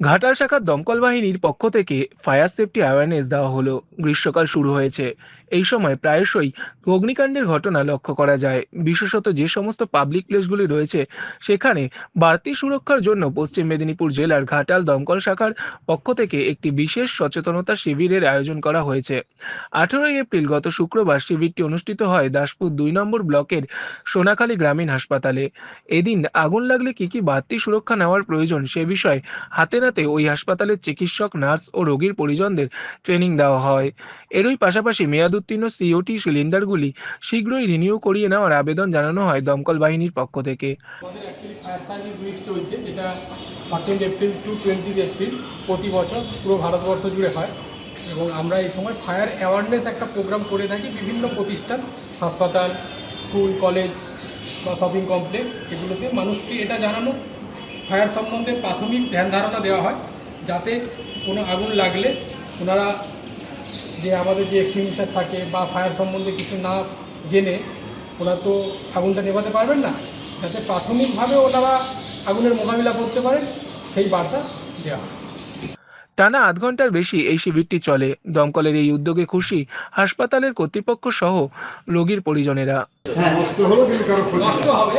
ঘাটাল শাখার দমকল বাহিনীর পক্ষ থেকে ফায়ার সেফটি অ্যাওয়ারনেস দেওয়া হলো। গ্রীষ্মকাল শুরু হয়েছে। এই সময় প্রায়শই অগ্নিকাণ্ডের ঘটনা লক্ষ্য করা যায়। বিশেষত যে সমস্ত পাবলিক প্লেসগুলি রয়েছে, সেখানে বাড়তি সুরক্ষার জন্য পশ্চিম মেদিনীপুর জেলার ঘাটাল দমকল শাখার পক্ষ থেকে একটি বিশেষ সচেতনতা শিবিরের আয়োজন করা হয়েছে। আঠেরোই এপ্রিল গত শুক্রবার শিবিরটি অনুষ্ঠিত হয় দাসপুর দুই নম্বর ব্লকের সোনাখালী গ্রামীণ হাসপাতালে। এদিন আগুন লাগলে কি কি বাড়তি সুরক্ষা নেওয়ার প্রয়োজন সে বিষয়ে হাতে নাতে ওই হাসপাতালের চিকিৎসক, নার্স ও রোগীর পরিজনদের ট্রেনিং দেওয়া হয়। এরই পাশাপাশি মেয়াদোত্তীর্ণ সিওটি সিলিন্ডারগুলি শীঘ্রই রিনিউ করিয়ে নেওয়ার আবেদন জানানো হয় দমকল বাহিনীর পক্ষ থেকে। টু টোয়েন্টি প্রতি বছর পুরো ভারতবর্ষ জুড়ে হয়। এবং আমরা এই সময় ফায়ার অ্যাওয়ারনেস একটা প্রোগ্রাম করে থাকি, বিভিন্ন প্রতিষ্ঠান, হাসপাতাল, স্কুল কলেজ বা শপিং কমপ্লেক্স এগুলোতে মানুষকে এটা জানানো ফায়ার সম্বন্ধে প্রাথমিক ধ্যান ধারণা দেওয়া হয় যাতে কোনো আগুন লাগলে ওনারা যে আমাদের যে এক্সটিংগুইশার থাকে বা ফায়ার সম্বন্ধে কিছু না জেনে ওরা তো আগুনটা নেভাতে পারবেন না যাতে প্রাথমিকভাবে ওনারা আগুনের মোকাবিলা করতে পারেন সেই বার্তা দেওয়া হয়। টানা আধ ঘণ্টার বেশি এই শিবিরটি চলে। দমকলের এই উদ্যোগে খুশি হাসপাতালের কর্তৃপক্ষ সহ রোগীর পরিজনেরা। নষ্ট। নষ্ট হবে